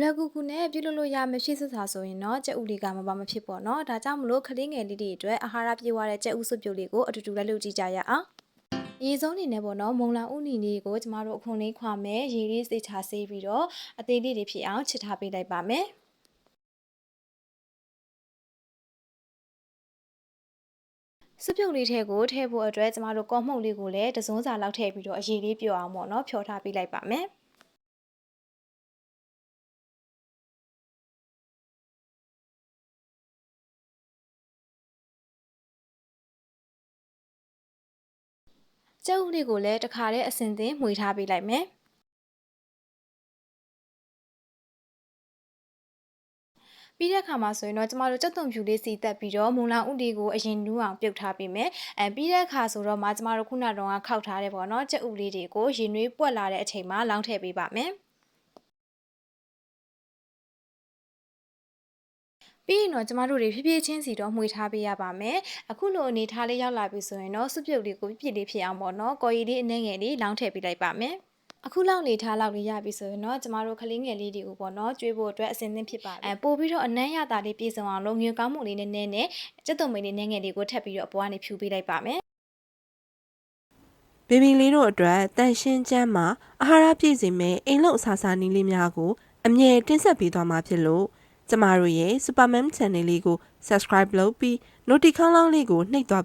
လွယ်လွယ်ကူကူနဲ့ပြုလုပ်လို့ရမယ့်ဖြစ်စစာဆိုရင်တော့ကြက်ဥလေးကမပါမဖြစ်ပေါ့နော်ဒါကြောင့်မလို့ကလေးငယ်လေးတွေအတွက်အာဟာရပြည့်ဝတဲ့ကြက်ဥစွပ်ပြုတ်လေးကိုအတူတူလိုက်လုပ်ကြည့်ကြရအောင်အရေးဆုံးအနေနဲ့ပေါ့နော်မုံလာဥနီလေးကိုကျမတို့အခုလေးခွာမယ်ရေလေးစိတ်ချဆေးပြီးတော့အသေးလေးတွေဖြစ်အောင်ချစ်ထားပေးလိုက်ပါမယ်စွပ်ပြုတ်လေးထဲကိုထည့်ဖို့အတွက်ကျမတို့ကော်မှုန့်လေးကိုလည်းတစုံစာလောက်ထည့်ပြီးတော့အရေးလေးပြော့အောင်ပေါ့နော်ဖြောထားပေးလိုက်ပါမယ် ကျုပ်လေးကိုလည်းတခါတည်းအစင်သင်မှွေထားပေးလိုက်မယ်ပြီးတဲ့အခါမှာဆိုရင်တော့ကျမတို့ကြက်သွန်ဖြူလေးစီတက်ပြီးတော့မုံလောင်ဥတီကိုအရင်နူးအောင်ပြုတ်ထားပေးမယ်အဲပြီးတဲ့အခါဆိုတော့မှကျမတို့ခုနကတော့ခောက်ထားတယ်ပေါ့နော်ကြက်ဥလေးတွေကိုရင်နွေးပွက်လာတဲ့အချိန်မှာလောင်းထည့်ပေးပါမယ် ပြီးရင်တော့ကျမတို့တွေဖြည်းဖြည်းချင်းစီတော့မှွေထားပေးရပါမယ်အခုလိုအနေထားလေးရောက်လာပြီဆိုရင်တော့စွပ်ပြုတ်လေးကိုပြည့်လေးဖြစ်အောင်ပေါ့နော်ကော်ရည်လေးအနှဲငယ်လေးလောင်းထည့်ပေးလိုက်ပါမယ်အခုလောက်နေထားလောက်လေးရပြီဆိုရင်တော့ကျမတို့ကလေးငယ်လေးတွေကိုပေါ့နော်ကျွေးဖို့အတွက်အဆင်သင့်ဖြစ်ပါပြီအဲပို့ပြီးတော့အနမ်းရတာလေးပြေဆုံးအောင်လို့ငွေကောင်းမှုလေးနဲ့နဲ့နဲ့စက်သွုံမိန်လေးနည်းငယ်လေးကိုထပ်ပြီးတော့အပေါ်ကနေဖြူပေးလိုက်ပါမယ်ဘေဘီလေးတို့အတွက်တန်ရှင်းချမ်းမှာအာဟာရပြည့်စုံမဲ့အိမ်လုံအစာစာနည်းလေးများကိုအမြဲတင်ဆက်ပေးသွားမှာဖြစ်လို့ ကျမတို့ရဲ့ Supermam Channel လေးကို Subscribe လုပ်ပြီး Notification လေးကိုနှိပ်သွား